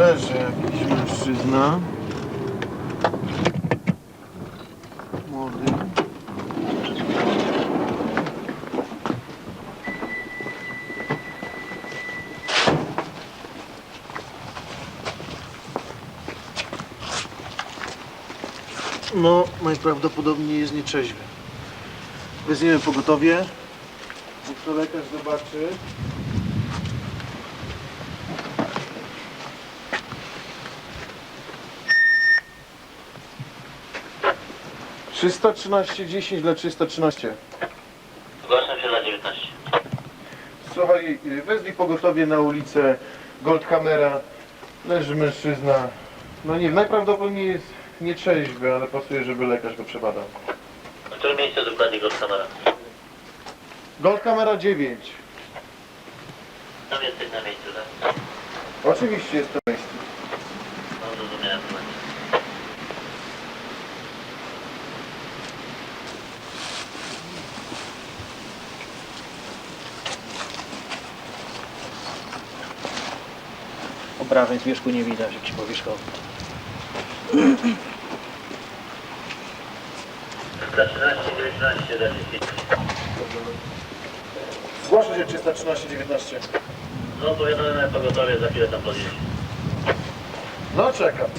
leży jakiś mężczyzna. Młody. No, najprawdopodobniej jest nieczeźwy. Weźmiemy pogotowie. Niech to lekarz zobaczy. Trzysta trzynaście dziesięć dla trzysta trzynaście. Zgłaszam się na 19. Słuchaj, y, wezwij pogotowie na ulicę Goldkamera. Leży mężczyzna. No nie, najprawdopodobniej jest nietrzeźwy, ale pasuje, żeby lekarz go przebadał. W którym miejscu dokładnie go kamera? Goldkamera 9. Tam jesteś na miejscu, tak? Oczywiście jest to miejsce. No zrozumiałem. Obrażeń z wierzchu nie widać, jakiś powierzchowy. Za 13, 19, za 10. Zgłasza się 313 19. No powiadamy na pogotowie, za chwilę tam podjedzie. No czekam.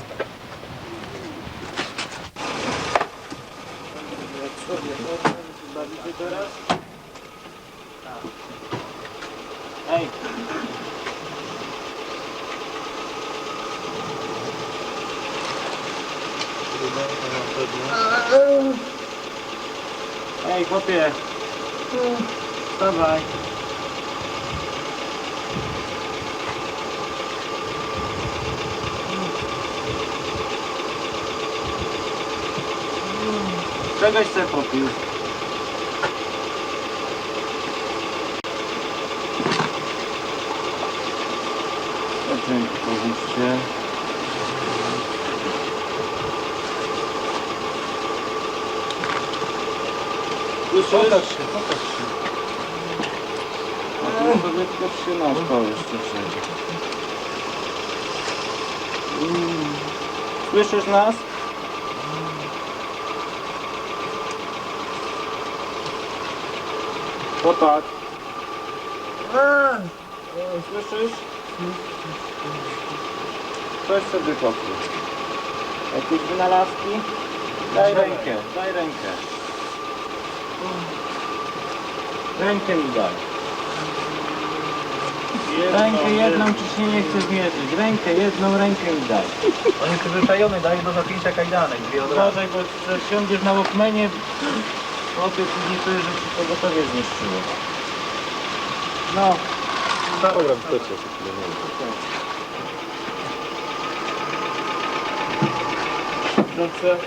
Ej! Ej, chłopie! Wstawaj! Czegoś se popił. Pokaż się, pokaż się. Sobie tylko trzynastą jeszcze przejdzie. Mm. Słyszysz nas? Chłopak. O, Słyszysz? Coś sobie pokój. Jakieś wynalazki? Daj rękę, daj rękę. Rękę mi daj. Rękę jedną ci się nie chce zmierzyć. Rękę jedną, rękę mi daj. On jest przyzwyczajony, daje do zapięcia kajdanek, dwie od razu. Uważaj, bo jak siądziesz na łokmenie, chłopie później to że ci pogotowie zniszczyło. No. Dobra, Dobrze.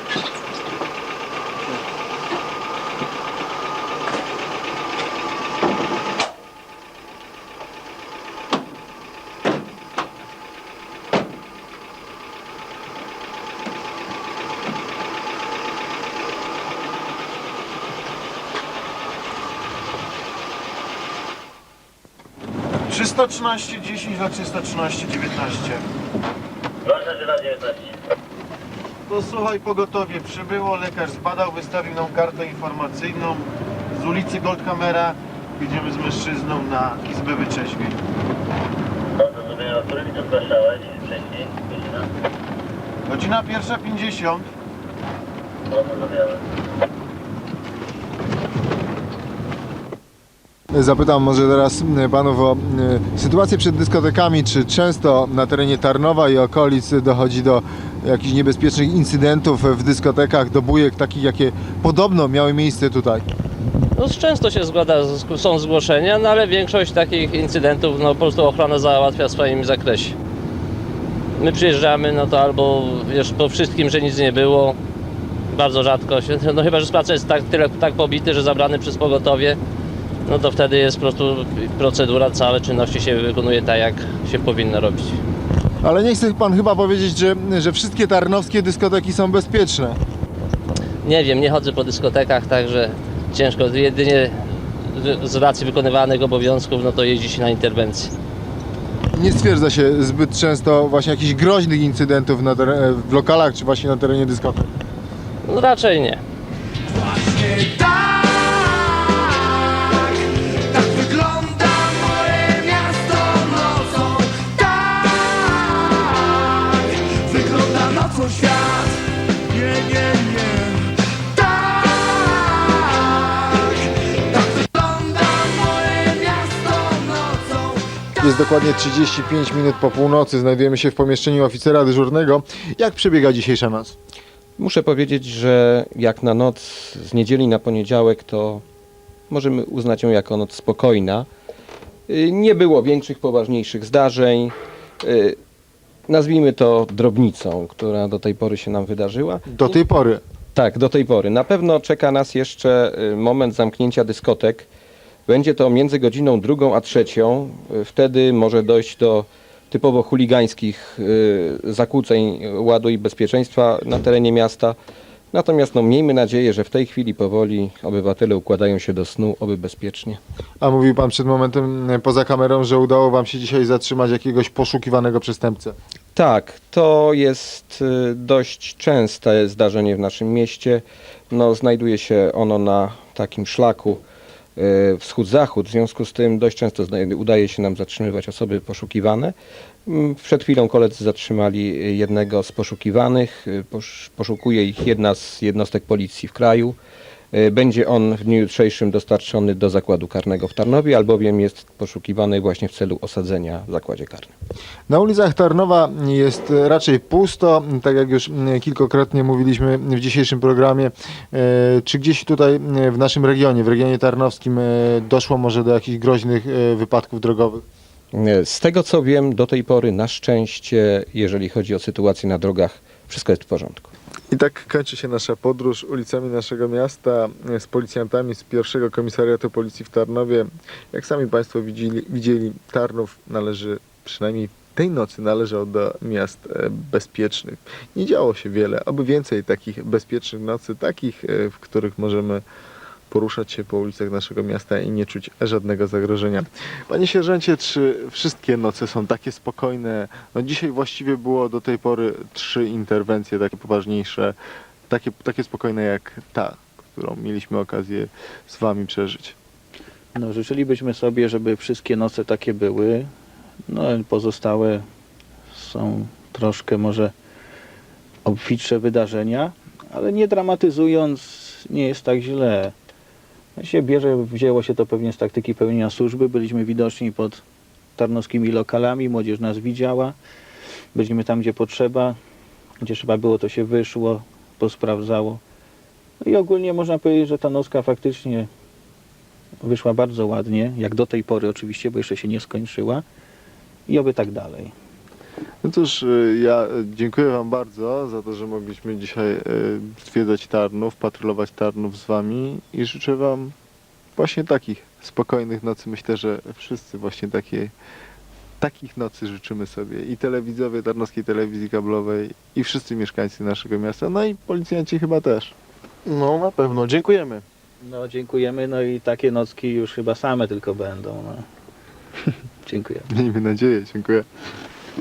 Trzysta trzynaście 10 dla 313 19. Zgłaszam się na 19. Posłuchaj, pogotowie przybyło, lekarz zbadał, wystawił nam kartę informacyjną z ulicy Goldkamera. Idziemy z mężczyzną na izbę wyczeźwień. No zrozumiałem, w którym miejscu zgłaszałeś wcześniej? Godzina? Godzina pierwsza 50. No zrozumiałem. Zapytam może teraz panów o sytuację przed dyskotekami. Czy często na terenie Tarnowa i okolic dochodzi do jakichś niebezpiecznych incydentów w dyskotekach, do bujek takich, jakie podobno miały miejsce tutaj? No, często się zgłada, są zgłoszenia, no ale większość takich incydentów no, po prostu ochrona załatwia w swoim zakresie. My przyjeżdżamy, no to albo już po wszystkim, że nic nie było, bardzo rzadko się, no chyba, że sprawca jest tak, tyle, tak pobity, że zabrany przez pogotowie, no to wtedy jest po prostu procedura, całe czynności się wykonuje tak, jak się powinno robić. Ale nie chce pan chyba powiedzieć, że, że wszystkie tarnowskie dyskoteki są bezpieczne. Nie wiem, nie chodzę po dyskotekach, także ciężko, jedynie z- racji wykonywanych obowiązków, no to jeździ się na interwencję. Nie stwierdza się zbyt często właśnie jakichś groźnych incydentów na teren, w lokalach czy właśnie na terenie dyskotek. No, raczej nie. Tak, tak Jest dokładnie 35 minut po północy, znajdujemy się w pomieszczeniu oficera dyżurnego. Jak przebiega dzisiejsza noc? Muszę powiedzieć, że jak na noc z niedzieli na poniedziałek, to możemy uznać ją jako noc spokojna. Y, Nie było większych, poważniejszych zdarzeń. Y, Nazwijmy to drobnicą, która do tej pory się nam wydarzyła. Do tej pory. Tak, do tej pory. Na pewno czeka nas jeszcze y, moment zamknięcia dyskotek. Będzie to między godziną drugą a trzecią. Y, Wtedy może dojść do typowo chuligańskich y, zakłóceń ładu i bezpieczeństwa na terenie miasta. Natomiast no, miejmy nadzieję, że w tej chwili powoli obywatele układają się do snu, oby bezpiecznie. A mówił pan przed momentem e, poza kamerą, że udało wam się dzisiaj zatrzymać jakiegoś poszukiwanego przestępcę. Tak, to jest dość częste zdarzenie w naszym mieście. No, znajduje się ono na takim szlaku wschód-zachód, w związku z tym dość często udaje się nam zatrzymywać osoby poszukiwane. Mm, Przed chwilą koledzy zatrzymali jednego z poszukiwanych. Posz- Poszukuje ich jedna z jednostek policji w kraju. Y, Będzie on w dniu jutrzejszym dostarczony do zakładu karnego w Tarnowie, albowiem jest poszukiwany właśnie w celu osadzenia w zakładzie karnym. Na ulicach Tarnowa jest e, raczej pusto, tak jak już m, kilkakrotnie mówiliśmy w dzisiejszym programie. E, Czy gdzieś tutaj e, w naszym regionie, w regionie tarnowskim e, doszło może do jakichś groźnych e, wypadków drogowych? E, Z tego co wiem, do tej pory na szczęście, jeżeli chodzi o sytuację na drogach, wszystko jest w porządku. I tak kończy się nasza podróż ulicami naszego miasta e, z policjantami z pierwszego komisariatu policji w Tarnowie. Jak sami Państwo widzieli, widzieli Tarnów należy, przynajmniej tej nocy należał do miast e, bezpiecznych. Nie działo się wiele, aby więcej takich bezpiecznych nocy, takich, e, w których możemy poruszać się po ulicach naszego miasta i nie czuć żadnego zagrożenia. Panie sierżancie, czy wszystkie noce są takie spokojne? No dzisiaj właściwie było do tej pory trzy interwencje takie poważniejsze, takie, takie spokojne jak ta, którą mieliśmy okazję z Wami przeżyć. No, życzylibyśmy sobie, żeby wszystkie noce takie były. No, pozostałe są troszkę może obfitsze wydarzenia, ale nie dramatyzując, nie jest tak źle. Się bierze, wzięło się to pewnie z taktyki pełnienia służby. Byliśmy widoczni pod tarnowskimi lokalami, młodzież nas widziała. Byliśmy tam, gdzie potrzeba, gdzie trzeba było, to się wyszło, posprawdzało. No i ogólnie można powiedzieć, że ta nocka faktycznie wyszła bardzo ładnie, jak do tej pory oczywiście, bo jeszcze się nie skończyła i oby tak dalej. No cóż, y, ja y, dziękuję Wam bardzo za to, że mogliśmy dzisiaj y, zwiedzać Tarnów, patrolować Tarnów z Wami i życzę Wam właśnie takich spokojnych nocy. Myślę, że wszyscy właśnie takie, takich nocy życzymy sobie i telewidzowie Tarnowskiej Telewizji Kablowej i wszyscy mieszkańcy naszego miasta, no i policjanci chyba też. No na pewno, dziękujemy. No dziękujemy, no i takie nocki już chyba same tylko będą. No. Dziękuję. Miejmy nadzieję, dziękuję.